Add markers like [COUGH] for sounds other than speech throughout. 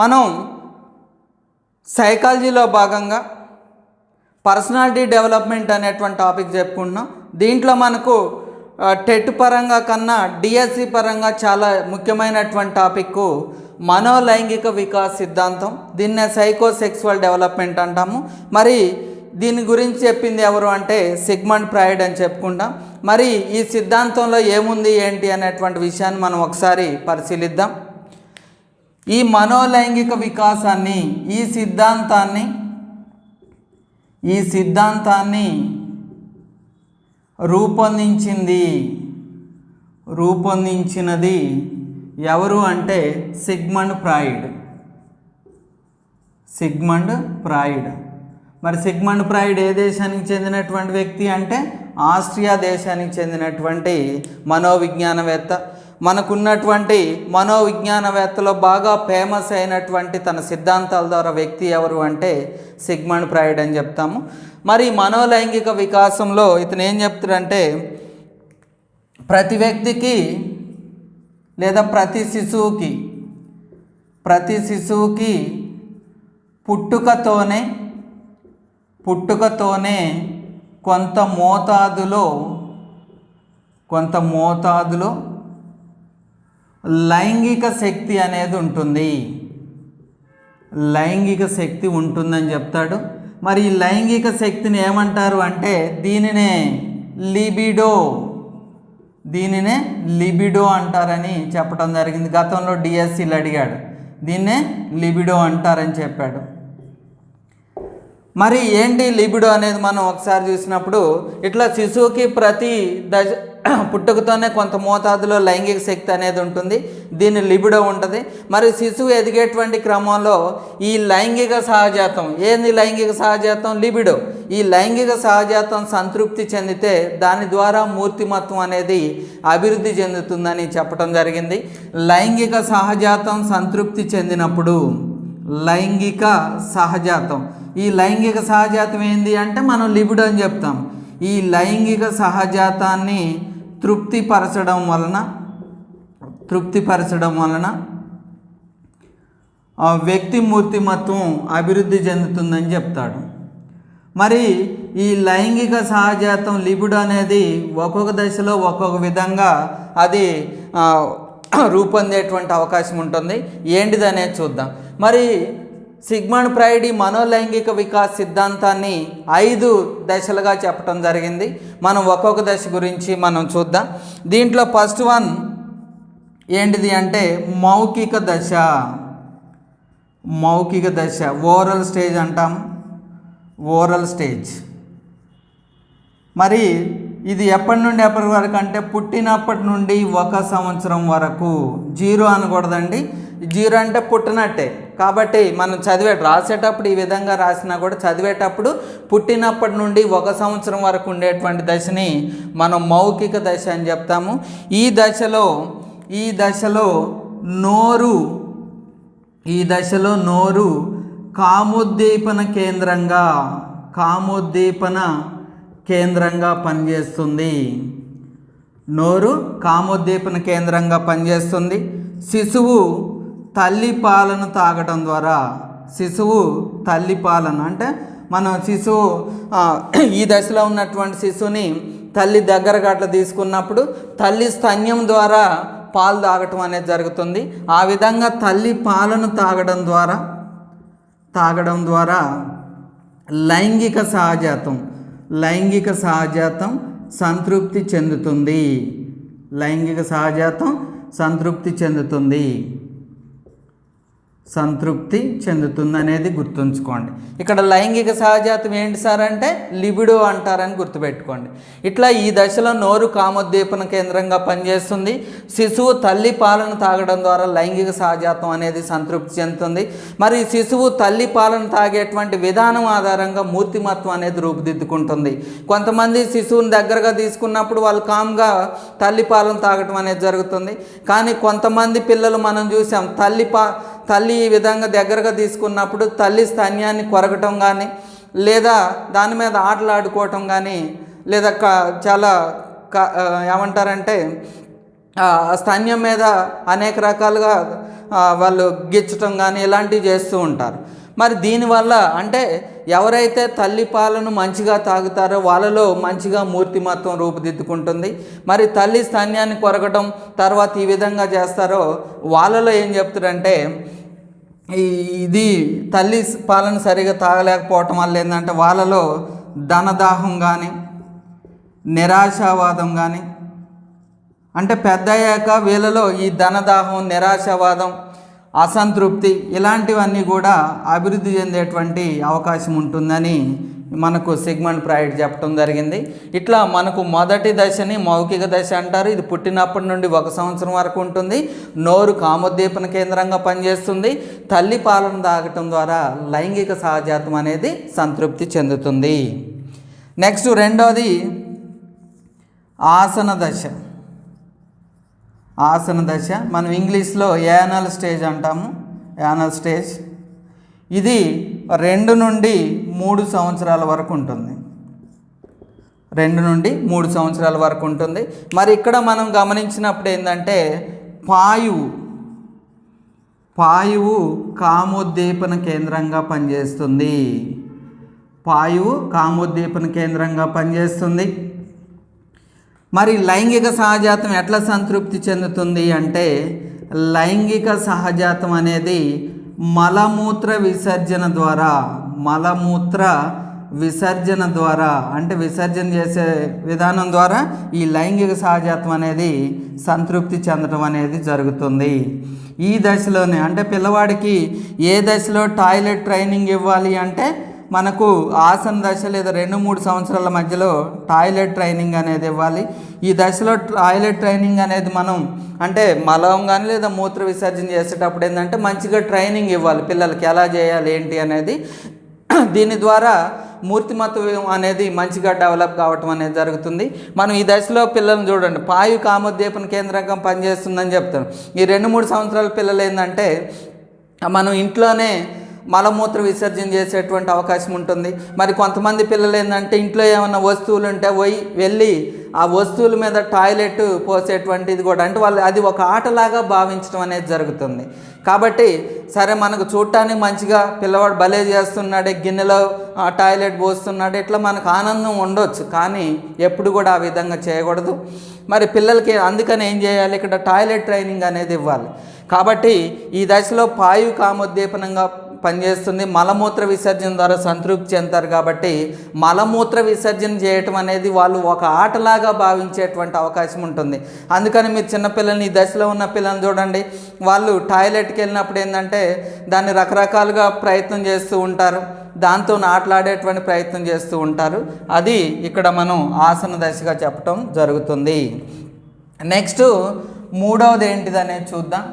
మనం సైకాలజీలో భాగంగా పర్సనాలిటీ డెవలప్మెంట్ అనేటువంటి టాపిక్ చెప్పుకుంటున్నాం. దీంట్లో మనకు టెట్ పరంగా కన్నా డిఎస్సి పరంగా చాలా ముఖ్యమైనటువంటి టాపిక్ మనోలైంగిక వికాస్ సిద్ధాంతం దీన్నే సైకో సెక్సువల్ డెవలప్మెంట్ అంటాము. మరి దీని గురించి చెప్పింది ఎవరు అంటే సిగ్మండ్ ప్రైడ్ అని చెప్పుకుంటాం. మరి ఈ సిద్ధాంతంలో ఏముంది ఏంటి అనేటువంటి విషయాన్ని మనం ఒకసారి పరిశీలిద్దాం. ఈ మనోలైంగిక వికాసాన్ని ఈ సిద్ధాంతాన్ని ఈ సిద్ధాంతాన్ని రూపొందించింది రూపొందించినది ఎవరు అంటే సిగ్మండ్ ప్రాయిడ్ సిగ్మండ్ ప్రాయిడ్ మరి సిగ్మండ్ ప్రాయిడ్ ఏ దేశానికి చెందినటువంటి వ్యక్తి అంటే? ఆస్ట్రియా దేశానికి చెందినటువంటి మనోవిజ్ఞానవేత్త మనకున్నటువంటి మనోవిజ్ఞానవేత్తలో బాగా ఫేమస్ అయినటువంటి తన సిద్ధాంతాల ద్వారా వ్యక్తి ఎవరు అంటే సిగ్మండ్ ఫ్రాయిడ్ అని చెప్తాము. మరి మనోలైంగిక వికాసంలో ఇతను ఏం చెప్తాడంటే ప్రతి వ్యక్తికి లేదా ప్రతి శిశువుకి ప్రతి శిశువుకి పుట్టుకతోనే పుట్టుకతోనే కొంత మోతాదులో కొంత మోతాదులో లైంగిక శక్తి అనేది ఉంటుంది. లైంగిక శక్తి ఉంటుందని చెప్తాడు. మరి ఈ లైంగిక శక్తిని ఏమంటారు అంటే దీనినే లిబిడో దీనినే లిబిడో అంటారని చెప్పడం జరిగింది. గతంలో డిఎస్సీలు అడిగాడు. దీన్నే లిబిడో అంటారని చెప్పాడు. మరి ఏంటి లిబిడో అనేది మనం ఒకసారి చూసినప్పుడు ఇట్లా శిశువుకి ప్రతి దశ [CLEARS THROAT] పుట్టుకతోనే కొంత మోతాదులో లైంగిక శక్తి అనేది ఉంటుంది. దీని లిబిడో ఉంటుంది. మరి శిశువు ఎదిగేటువంటి క్రమంలో ఈ లైంగిక సహజాతం ఏంది లైంగిక సహజాతం? లిబిడో. ఈ లైంగిక సహజాతం సంతృప్తి చెందితే దాని ద్వారా మూర్తిమత్వం అనేది అభివృద్ధి చెందుతుందని చెప్పడం జరిగింది. లైంగిక సహజాతం సంతృప్తి చెందినప్పుడు లైంగిక సహజాతం. ఈ లైంగిక సహజాతం ఏంది అంటే మనం లిబిడో అని చెప్తాం. ఈ లైంగిక సహజాతాన్ని తృప్తిపరచడం వలన తృప్తిపరచడం వలన వ్యక్తి మూర్తిమత్వం అభివృద్ధి చెందుతుందని చెప్తాడు. మరి ఈ లైంగిక సహజాతం లిబిడో అనేది ఒక్కొక్క దశలో ఒక్కొక్క విధంగా అది రూపొందేటువంటి అవకాశం ఉంటుంది. ఏంటిది అనేది చూద్దాం. మరి సిగ్మండ్ ప్రైడ్ ఈ మనోలైంగిక వికాస్ సిద్ధాంతాన్ని ఐదు దశలుగా చెప్పడం జరిగింది. మనం ఒక్కొక్క దశ గురించి మనం చూద్దాం. దీంట్లో ఫస్ట్ వన్ ఏంటిది అంటే మౌఖిక దశ. మౌఖిక దశ. ఓరల్ స్టేజ్ అంటాం. Oral stage. మరి ఇది ఎప్పటి నుండి ఎప్పటి వరకు అంటే పుట్టినప్పటి నుండి ఒక సంవత్సరం వరకు జీరో అనకూడదండి. జీరో అంటే పుట్టినట్టే. కాబట్టి మనం చదివే రాసేటప్పుడు ఈ విధంగా రాసినా కూడా చదివేటప్పుడు పుట్టినప్పటి నుండి ఒక సంవత్సరం వరకు ఉండేటువంటి దశని మనం మౌఖిక దశ అని చెప్తాము. ఈ దశలో ఈ దశలో నోరు ఈ దశలో నోరు కామోద్దీపన కేంద్రంగా కామోద్దీపన కేంద్రంగా పనిచేస్తుంది. నోరు కామోద్దీపన కేంద్రంగా పనిచేస్తుంది. శిశువు తల్లి పాలను తాగటం ద్వారా శిశువు తల్లి పాలను అంటే మనం శిశువు ఈ దశలో ఉన్నటువంటి శిశువుని తల్లి దగ్గరగా అట్లా తీసుకున్నప్పుడు తల్లి స్తన్యం ద్వారా పాలు తాగటం అనేది జరుగుతుంది. ఆ విధంగా తల్లి పాలను తాగడం ద్వారా తాగడం ద్వారా లైంగిక సహజాతం లైంగిక సహజాతం సంతృప్తి చెందుతుంది. లైంగిక సహజాతం సంతృప్తి చెందుతుంది. సంతృప్తి చెందుతుంది అనేది గుర్తుంచుకోండి. ఇక్కడ లైంగిక సహజాతం ఏంటి సార్ అంటే లిబిడో అంటారని గుర్తుపెట్టుకోండి. ఇట్లా ఈ దశలో నోరు కామోద్దీపన కేంద్రంగా పనిచేస్తుంది. శిశువు తల్లి పాలను తాగడం ద్వారా లైంగిక సహజాతం అనేది సంతృప్తి చెందుతుంది. మరి శిశువు తల్లి పాలను తాగేటువంటి విధానం ఆధారంగా మూర్తిమత్వం అనేది రూపుదిద్దుకుంటుంది. కొంతమంది శిశువుని దగ్గరగా తీసుకున్నప్పుడు వాళ్ళు కామ్గా తల్లి పాలను తాగటం అనేది జరుగుతుంది. కానీ కొంతమంది పిల్లలు మనం చూసాం తల్లి పా తల్లి ఈ విధంగా దగ్గరగా తీసుకున్నప్పుడు తల్లి స్తన్యాన్ని కొరగటం కానీ లేదా దాని మీద ఆటలాడుకోవటం కానీ లేదా క చాలా క ఏమంటారంటే స్తన్యం మీద అనేక రకాలుగా వాళ్ళు గిచ్చటం కానీ ఇలాంటివి చేస్తూ ఉంటారు. మరి దీనివల్ల అంటే ఎవరైతే తల్లి పాలను మంచిగా తాగుతారో వాళ్ళలో మంచిగా మూర్తిమత్వం రూపుదిద్దుకుంటుంది. మరి తల్లి స్తన్యాన్ని కొరగడం తర్వాత ఈ విధంగా చేస్తారో వాళ్ళలో ఏం చెప్తారంటే ఈ ఇది తల్లి పాలను సరిగా తాగలేకపోవటం వల్ల ఏంటంటే వాళ్ళలో ధనదాహం కానీ నిరాశావాదం కానీ అంటే పెద్ద అయ్యాక వీళ్ళలో ఈ ధనదాహం నిరాశావాదం అసంతృప్తి ఇలాంటివన్నీ కూడా అభివృద్ధి చెందేటువంటి అవకాశం ఉంటుందని మనకు సిగ్మండ్ ప్రైడ్ చెప్పడం జరిగింది. ఇట్లా మనకు మొదటి దశని మౌఖిక దశ అంటారు. ఇది పుట్టినప్పటి నుండి ఒక సంవత్సరం వరకు ఉంటుంది. నోరు కామోద్దీపన కేంద్రంగా పనిచేస్తుంది. తల్లి పాలన తాగటం ద్వారా లైంగిక సహజాతం అనేది సంతృప్తి చెందుతుంది. నెక్స్ట్ రెండోది ఆసన దశ. ఆసన దశ. మనం ఇంగ్లీష్లో యానల్ స్టేజ్ అంటాము. Anal stage. ఇది రెండు నుండి మూడు సంవత్సరాల వరకు ఉంటుంది. రెండు నుండి మూడు సంవత్సరాల వరకు ఉంటుంది. మరి ఇక్కడ మనం గమనించినప్పుడు ఏంటంటే పాయువు పాయువు కామోద్దీపన కేంద్రంగా పనిచేస్తుంది. పాయువు కామోద్దీపన కేంద్రంగా పనిచేస్తుంది. మరి లైంగిక సహజాతం ఎట్లా సంతృప్తి చెందుతుంది అంటే లైంగిక సహజాతం అనేది మలమూత్ర విసర్జన ద్వారా మలమూత్ర విసర్జన ద్వారా అంటే విసర్జన చేసే విధానం ద్వారా ఈ లైంగిక సహజాతం అనేది సంతృప్తి చెందడం అనేది జరుగుతుంది. ఈ దశలోనే అంటే పిల్లవాడికి ఏ దశలో టాయిలెట్ ట్రైనింగ్ ఇవ్వాలి అంటే మనకు ఆసన దశ లేదా రెండు మూడు సంవత్సరాల మధ్యలో టాయిలెట్ ట్రైనింగ్ అనేది ఇవ్వాలి. ఈ దశలో టాయిలెట్ ట్రైనింగ్ అనేది మనం అంటే మలం కానీ లేదా మూత్ర విసర్జన చేసేటప్పుడు ఏంటంటే మంచిగా ట్రైనింగ్ ఇవ్వాలి పిల్లలకి. ఎలా చేయాలి ఏంటి అనేది [CLEARS THROAT] దీని ద్వారా మూర్తిమత్వం అనేది మంచిగా డెవలప్ కావటం అనేది జరుగుతుంది. మనం ఈ దశలో పిల్లల్ని చూడండి. పాయు కామోద్దీపన కేంద్రంగా పనిచేస్తుందని చెప్తాను ఈ రెండు మూడు సంవత్సరాల పిల్లలు ఏంటంటే మనం ఇంట్లోనే మలమూత్ర విసర్జన చేసేటువంటి అవకాశం ఉంటుంది. మరి కొంతమంది పిల్లలు ఏంటంటే ఇంట్లో ఏమైనా వస్తువులు ఉంటే పోయి వెళ్ళి ఆ వస్తువుల మీద టాయిలెట్ పోసేటువంటిది కూడా అంటే వాళ్ళు అది ఒక ఆటలాగా భావించడం అనేది జరుగుతుంది. కాబట్టి సరే మనకు చూడటానికి మంచిగా పిల్లవాడు భలే చేస్తున్నాడే గిన్నెలో ఆ, టాయిలెట్ పోస్తున్నాడు ఇట్లా మనకు ఆనందం ఉండొచ్చు. కానీ ఎప్పుడు కూడా ఆ విధంగా చేయకూడదు. మరి పిల్లలకి అందుకని ఏం చేయాలి? ఇక్కడ టాయిలెట్ ట్రైనింగ్ అనేది ఇవ్వాలి. కాబట్టి ఈ దశలో పాయు కామోద్దీపనంగా పనిచేస్తుంది. మలమూత్ర విసర్జన ద్వారా సంతృప్తి చెందుతారు కాబట్టి మలమూత్ర విసర్జన చేయటం అనేది వాళ్ళు ఒక ఆటలాగా భావించేటువంటి అవకాశం ఉంటుంది. అందుకని మీరు చిన్నపిల్లల్ని ఈ దశలో ఉన్న పిల్లల్ని చూడండి. వాళ్ళు టాయిలెట్కి వెళ్ళినప్పుడు ఏంటంటే దాన్ని రకరకాలుగా ప్రయత్నం చేస్తూ ఉంటారు. దాంతో ఆటలాడేటువంటి ప్రయత్నం చేస్తూ ఉంటారు. అది ఇక్కడ మనం ఆసన దశగా చెప్పటం జరుగుతుంది. నెక్స్ట్ మూడవది ఏంటిది అనేది చూద్దాం.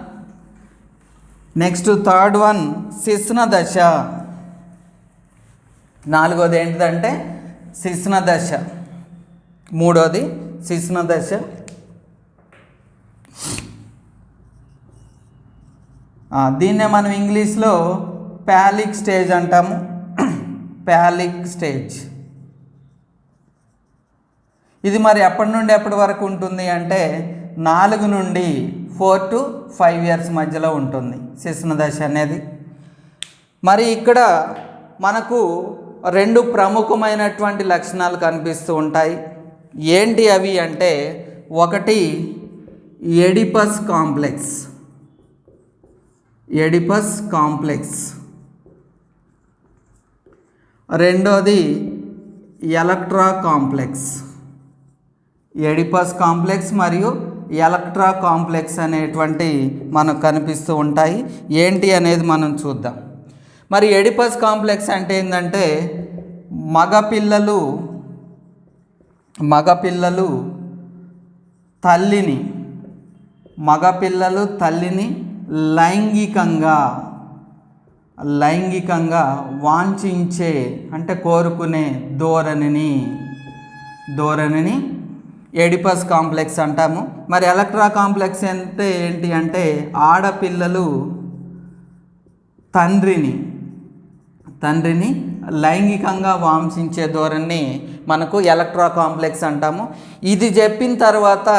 నెక్స్ట్ థర్డ్ వన్ శిశ్న దశ నాలుగోది ఏంటిదంటే శిశ్న దశ మూడోది శిశ్న దశ దీన్నే మనం ఇంగ్లీష్లో ప్యాలిక్ స్టేజ్ అంటాము. Phallic stage. ఇది మరి ఎప్పటి నుండి ఎప్పటి వరకు ఉంటుంది అంటే నాలుగు నుండి ఫోర్ టు ఫైవ్ ఇయర్స్ మధ్యలో ఉంటుంది శిశున దశ అనేది. మరి ఇక్కడ మనకు రెండు ప్రముఖమైనటువంటి లక్షణాలు కనిపిస్తూ ఉంటాయి. ఏంటి అవి అంటే ఒకటి ఎడిపస్ కాంప్లెక్స్. Oedipus complex. రెండోది ఎలక్ట్రా కాంప్లెక్స్. ఎడిపస్ కాంప్లెక్స్ మరియు ఎలక్ట్రా కాంప్లెక్స్ అనేటువంటి మనకు కనిపిస్తూ ఉంటాయి. ఏంటి అనేది మనం చూద్దాం. మరి ఎడిపస్ కాంప్లెక్స్ అంటే ఏంటంటే మగపిల్లలు మగపిల్లలు తల్లిని మగపిల్లలు తల్లిని లైంగికంగా లైంగికంగా వాంఛించే అంటే కోరుకునే ధోరణిని ధోరణిని ఎడిపస్ కాంప్లెక్స్ అంటాము. మరి ఎలక్ట్రా కాంప్లెక్స్ అంటే ఏంటి అంటే ఆడపిల్లలు తండ్రిని తండ్రిని లైంగికంగా వాంఛించే ధోరణి మనకు ఎలక్ట్రా కాంప్లెక్స్ అంటాము. ఇది చెప్పిన తర్వాత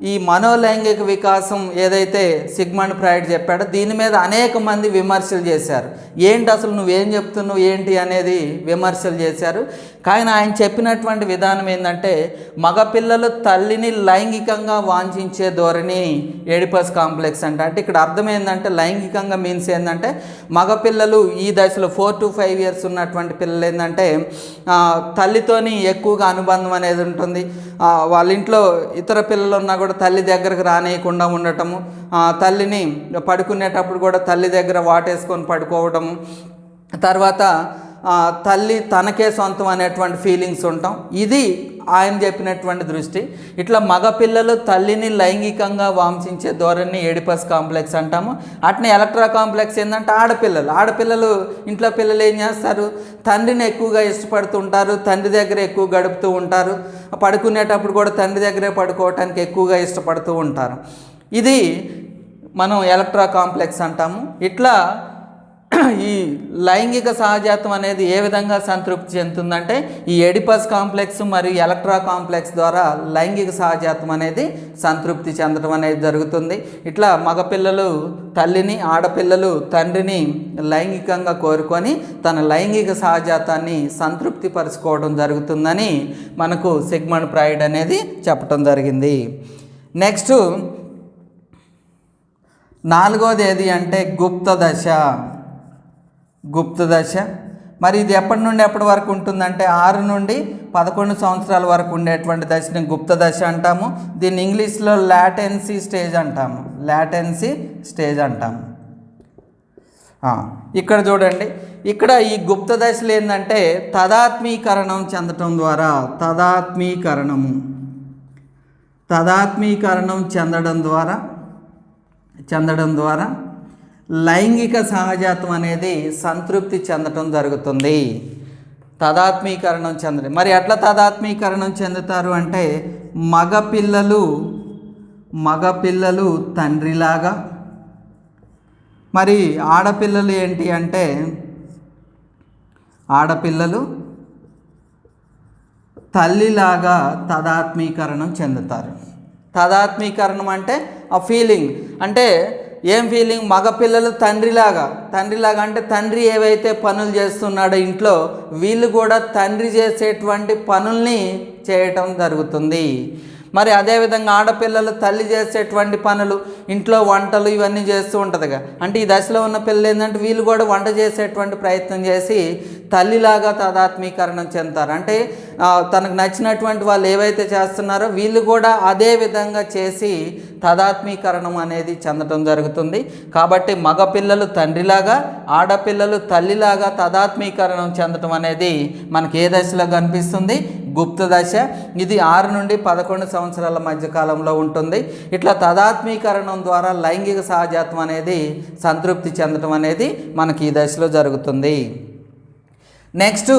ఈ మనోలైంగిక వికాసం ఏదైతే సిగ్మండ్ ఫ్రాయిడ్ చెప్పాడో దీని మీద అనేక మంది విమర్శలు చేశారు. ఏంటి అసలు నువ్వేం చెప్తున్నావు? ఏంటి అనేది విమర్శలు చేశారు. కానీ ఆయన చెప్పినటువంటి విధానం ఏంటంటే మగపిల్లలు తల్లిని లైంగికంగా వాంఛించే ధోరణి ఎడిపస్ కాంప్లెక్స్ అంటే. అంటే ఇక్కడ అర్థం ఏంటంటే లైంగికంగా మీన్స్ ఏంటంటే మగపిల్లలు ఈ దశలో ఫోర్ టు ఫైవ్ ఇయర్స్ ఉన్నటువంటి పిల్లలు ఏంటంటే తల్లితోని ఎక్కువగా అనుబంధం అనేది ఉంటుంది. వాళ్ళ ఇంట్లో ఇతర పిల్లలు ఉన్నా కూడా తల్లి దగ్గరకు రానియకుండా ఉండటము తల్లిని పడుకునేటప్పుడు కూడా తల్లి దగ్గర వాటేసుకొని పడుకోవడము తర్వాత తల్లి తనకే సొంతం అనేటువంటి ఫీలింగ్స్ ఉంటాం. ఇది ఆయన చెప్పినటువంటి దృష్టి. ఇట్లా మగపిల్లలు తల్లిని లైంగికంగా వాంఛించే ధోరణి ఎడిపస్ కాంప్లెక్స్ అంటాము. అట్నే ఎలక్ట్రా కాంప్లెక్స్ ఏంటంటే ఆడపిల్లలు. ఆడపిల్లలు ఇంట్లో పిల్లలు ఏం చేస్తారు? తండ్రిని ఎక్కువగా ఇష్టపడుతుంటారు. తండ్రి దగ్గర ఎక్కువ గడుపుతూ ఉంటారు. పడుకునేటప్పుడు కూడా తండ్రి దగ్గరే పడుకోవటానికి ఎక్కువగా ఇష్టపడుతూ ఉంటారు. ఇది మనం ఎలక్ట్రా కాంప్లెక్స్ అంటాము. ఇట్లా ఈ లైంగిక సహజాతం అనేది ఏ విధంగా సంతృప్తి చెందుతుందంటే ఈ ఎడిపస్ కాంప్లెక్స్ మరియు ఎలక్ట్రా కాంప్లెక్స్ ద్వారా లైంగిక సహజాతం అనేది సంతృప్తి చెందడం అనేది జరుగుతుంది. ఇట్లా మగపిల్లలు తల్లిని ఆడపిల్లలు తండ్రిని లైంగికంగా కోరుకొని తన లైంగిక సహజాతాన్ని సంతృప్తి పరుచుకోవడం జరుగుతుందని మనకు సిగ్మండ్ ప్రైడ్ అనేది చెప్పడం జరిగింది. నెక్స్ట్ నాలుగోది ఏది అంటే గుప్త దశ. గుప్త దశ. మరి ఇది ఎప్పటి నుండి ఎప్పటి వరకు ఉంటుందంటే ఆరు నుండి పదకొండు సంవత్సరాల వరకు ఉండేటువంటి దశని గుప్త దశ అంటాము. దీన్ని ఇంగ్లీష్లో లాటెన్సీ స్టేజ్ అంటాము. లాటెన్సీ స్టేజ్ అంటాము. ఇక్కడ చూడండి. ఇక్కడ ఈ గుప్త దశలు ఏంటంటే తదాత్మీకరణం చెందటం ద్వారా తదాత్మీకరణము. తదాత్మీకరణం చెందడం ద్వారా చెందడం ద్వారా లైంగిక సహజాతం అనేది సంతృప్తి చెందటం జరుగుతుంది. తదాత్మీకరణం చెందడం మరి ఎట్లా తదాత్మీకరణం చెందుతారు అంటే మగపిల్లలు మగపిల్లలు తండ్రిలాగా. మరి ఆడపిల్లలు ఏంటి అంటే ఆడపిల్లలు తల్లిలాగా తదాత్మీకరణం చెందుతారు. తదాత్మీకరణం అంటే ఆ ఫీలింగ్. అంటే ఏం ఫీలింగ్ మగపిల్లలు తండ్రిలాగా. తండ్రిలాగా అంటే తండ్రి ఏవైతే పనులు చేస్తున్నాడో ఇంట్లో వీళ్ళు కూడా తండ్రి చేసేటువంటి పనుల్ని చేయటం జరుగుతుంది. మరి అదేవిధంగా ఆడపిల్లలు తల్లి చేసేటువంటి పనులు ఇంట్లో వంటలు ఇవన్నీ చేస్తూ ఉంటుందిగా. అంటే ఈ దశలో ఉన్న పిల్లలు ఏంటంటే వీళ్ళు కూడా వంట చేసేటువంటి ప్రయత్నం చేసి తల్లిలాగా తదాత్మీకరణం చెందుతారు. అంటే తనకు నచ్చినటువంటి వాళ్ళు ఏవైతే చేస్తున్నారో వీళ్ళు కూడా అదే విధంగా చేసి తదాత్మీకరణం అనేది చెందటం జరుగుతుంది. కాబట్టి మగపిల్లలు తండ్రిలాగా ఆడపిల్లలు తల్లిలాగా తదాత్మీకరణం చెందటం అనేది మనకి ఏ దశలో కనిపిస్తుంది? గుప్త దశ. ఇది ఆరు నుండి పదకొండు సంవత్సరాల మధ్య కాలంలో ఉంటుంది. ఇట్లా తదాత్మీకరణం ద్వారా లైంగిక సహజాతం అనేది సంతృప్తి చెందటం అనేది మనకి ఈ దశలో జరుగుతుంది. నెక్స్ట్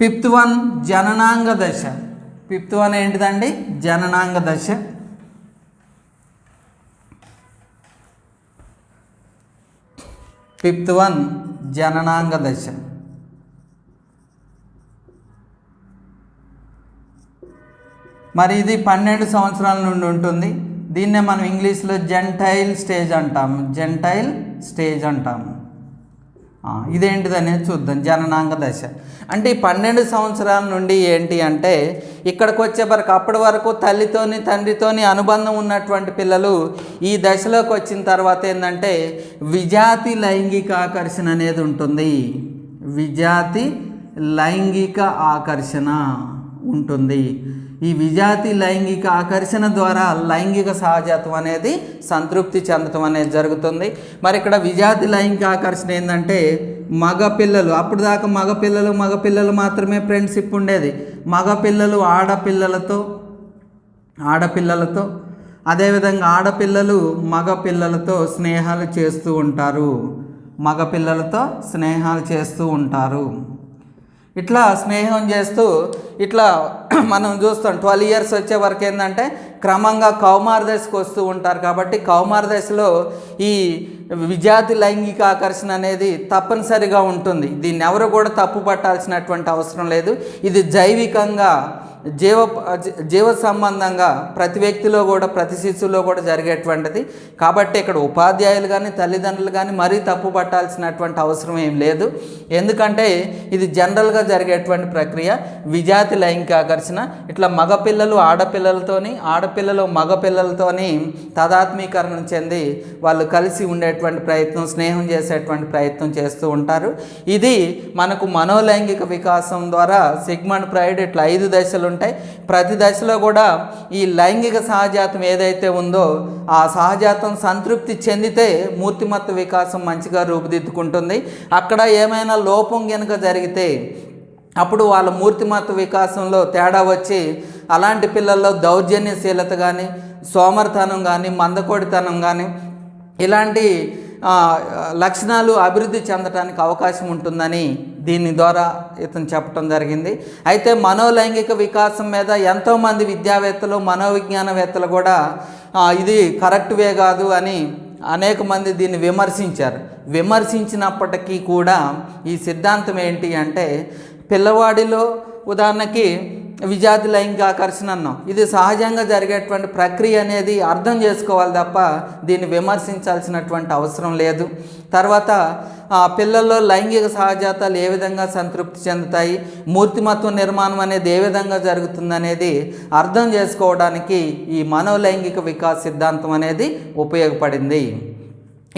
ఫిఫ్త్ వన్ జననాంగ దశ. ఫిఫ్త్ వన్ ఏంటిదండి? జననాంగ దశ. ఫిఫ్త్ వన్ జననాంగ దశ. మరి ఇది పన్నెండు సంవత్సరాల నుండి ఉంటుంది. దీన్నే మనం ఇంగ్లీష్లో జెంటైల్ స్టేజ్ అంటాము. జెంటైల్ స్టేజ్ అంటాము. ఆ, ఇదేంటిది అనేది చూద్దాం. జననాంగ దశ. అంటే ఈ పన్నెండు సంవత్సరాల నుండి ఏంటి అంటే ఇక్కడికి వచ్చే వరకు అప్పటి వరకు తల్లితోని తండ్రితోని అనుబంధం ఉన్నటువంటి పిల్లలు ఈ దశలోకి వచ్చిన తర్వాత ఏంటంటే విజాతి లైంగిక ఆకర్షణ అనేది ఉంటుంది. విజాతి లైంగిక ఆకర్షణ ఉంటుంది. ఈ విజాతి లైంగిక ఆకర్షణ ద్వారా లైంగిక సహజత్వం అనేది సంతృప్తి చెందటం అనేది జరుగుతుంది. మరి ఇక్కడ విజాతి లైంగిక ఆకర్షణ ఏంటంటే మగపిల్లలు అప్పుడు దాకా మగపిల్లలు మగపిల్లలు మాత్రమే ఫ్రెండ్షిప్ ఉండేది. మగపిల్లలు ఆడపిల్లలతో ఆడపిల్లలతో అదేవిధంగా ఆడపిల్లలు మగపిల్లలతో స్నేహాలు చేస్తూ ఉంటారు. మగపిల్లలతో స్నేహాలు చేస్తూ ఉంటారు. ఇట్లా స్నేహం చేస్తూ ఇట్లా [CLEARS THROAT] మనం చూస్తాం ట్వెల్వ్ ఇయర్స్ వచ్చే వరకు ఏంటంటే క్రమంగా కౌమార దశకు వస్తూ ఉంటారు కాబట్టి కౌమార దశలో ఈ విద్యార్థి లైంగిక ఆకర్షణ అనేది తప్పనిసరిగా ఉంటుంది. దీన్ని ఎవరు కూడా తప్పు పట్టాల్సినటువంటి అవసరం లేదు. ఇది జైవికంగా జీవ జీవ సంబంధంగా ప్రతి వ్యక్తిలో కూడా ప్రతి శిశువులో కూడా జరిగేటువంటిది. కాబట్టి ఇక్కడ ఉపాధ్యాయులు కానీ తల్లిదండ్రులు కానీ మరీ తప్పు పట్టాల్సినటువంటి అవసరం ఏం లేదు. ఎందుకంటే ఇది జనరల్గా జరిగేటువంటి ప్రక్రియ. విజాతి లైంగిక ఆకర్షణ. ఇట్లా మగపిల్లలు ఆడపిల్లలతోని ఆడపిల్లలు మగపిల్లలతోని తదాత్మీకరణ చెంది వాళ్ళు కలిసి ఉండేటువంటి ప్రయత్నం స్నేహం చేసేటువంటి ప్రయత్నం చేస్తూ ఉంటారు. ఇది మనకు మనోలైంగిక వికాసం ద్వారా సిగ్మండ్ ప్రైడ్ ఇట్లా ఐదు దశలు ఉంటాయి. ప్రతి దశలో కూడా ఈ లైంగిక సహజాతం ఏదైతే ఉందో ఆ సహజాతం సంతృప్తి చెందితే మూర్తిమత్త వికాసం మంచిగా రూపుదిద్దుకుంటుంది. అక్కడ ఏమైనా లోపం కనుక జరిగితే అప్పుడు వాళ్ళ మూర్తిమత్త వికాసంలో తేడా వచ్చి అలాంటి పిల్లల్లో దౌర్జన్యశీలత కానీ సోమర్తనం కానీ మందకోడితనం కానీ ఇలాంటి లక్షణాలు అభివృద్ధి చెందడానికి అవకాశం ఉంటుందని దీని ద్వారా ఇతను చెప్పడం జరిగింది. అయితే మనోలైంగిక వికాసం మీద ఎంతోమంది విద్యావేత్తలు మనోవిజ్ఞానవేత్తలు కూడా ఇది కరెక్ట్ వే కాదు అని అనేక మంది దీన్ని విమర్శించారు. విమర్శించినప్పటికీ కూడా ఈ సిద్ధాంతం ఏంటి అంటే పిల్లవాడిలో ఉదాహరణకి విజాతి లైంగిక ఆకర్షణ అన్నాం. ఇది సహజంగా జరిగేటువంటి ప్రక్రియ అనేది అర్థం చేసుకోవాలి తప్ప దీన్ని విమర్శించాల్సినటువంటి అవసరం లేదు. తర్వాత ఆ, పిల్లల్లో లైంగిక సహజాతాలు ఏ విధంగా సంతృప్తి చెందుతాయి మూర్తిమత్వ నిర్మాణం అనేది ఏ విధంగా జరుగుతుందనేది అర్థం చేసుకోవడానికి ఈ మనోలైంగిక వికాస్ సిద్ధాంతం అనేది ఉపయోగపడింది.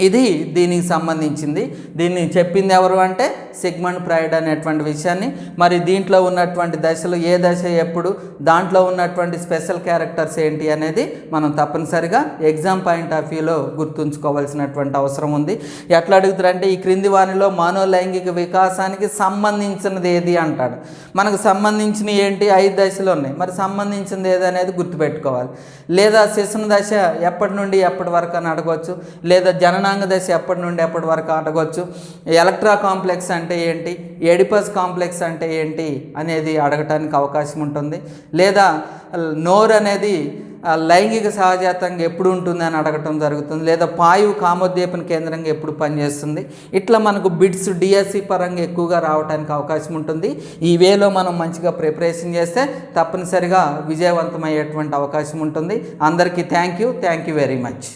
ఇది దీనికి సంబంధించింది. దీన్ని చెప్పింది ఎవరు అంటే సిగ్మండ్ ప్రైడ్ అనేటువంటి విషయాన్ని. మరి దీంట్లో ఉన్నటువంటి దశలు ఏ దశ ఎప్పుడు దాంట్లో ఉన్నటువంటి స్పెషల్ క్యారెక్టర్స్ ఏంటి అనేది మనం తప్పనిసరిగా ఎగ్జామ్ పాయింట్ ఆఫ్ వ్యూలో గుర్తుంచుకోవాల్సినటువంటి అవసరం ఉంది. ఎట్లా అడుగుతారంటే ఈ క్రింది వానిలో మానవలైంగిక వికాసానికి సంబంధించినది ఏది అంటాడు. మనకు సంబంధించిన ఏంటి? ఐదు దశలు ఉన్నాయి. మరి సంబంధించింది ఏది అనేది గుర్తుపెట్టుకోవాలి. లేదా శిశున దశ ఎప్పటి నుండి ఎప్పటి వరకు అని అడగవచ్చు లేదా జననాంగ దశ ఎప్పటి నుండి ఎప్పటి వరకు అడగవచ్చు ఎలక్ట్రా కాంప్లెక్స్ అంటే ఏంటి? ఎడిపస్ కాంప్లెక్స్ అంటే ఏంటి? అనేది అడగటానికి అవకాశం ఉంటుంది. లేదా నోరు అనేది లైంగిక సహజాతంగా ఎప్పుడు ఉంటుంది అని అడగటం జరుగుతుంది. లేదా పాయువు కామోద్దీపన కేంద్రంగా ఎప్పుడు పనిచేస్తుంది. ఇట్లా మనకు బిడ్స్ డిఎస్సి పరంగా ఎక్కువగా రావడానికి అవకాశం ఉంటుంది. ఈ వేలో మనం మంచిగా ప్రిపరేషన్ చేస్తే తప్పనిసరిగా విజయవంతమయ్యేటువంటి అవకాశం ఉంటుంది. అందరికీ thank you. Thank you very much.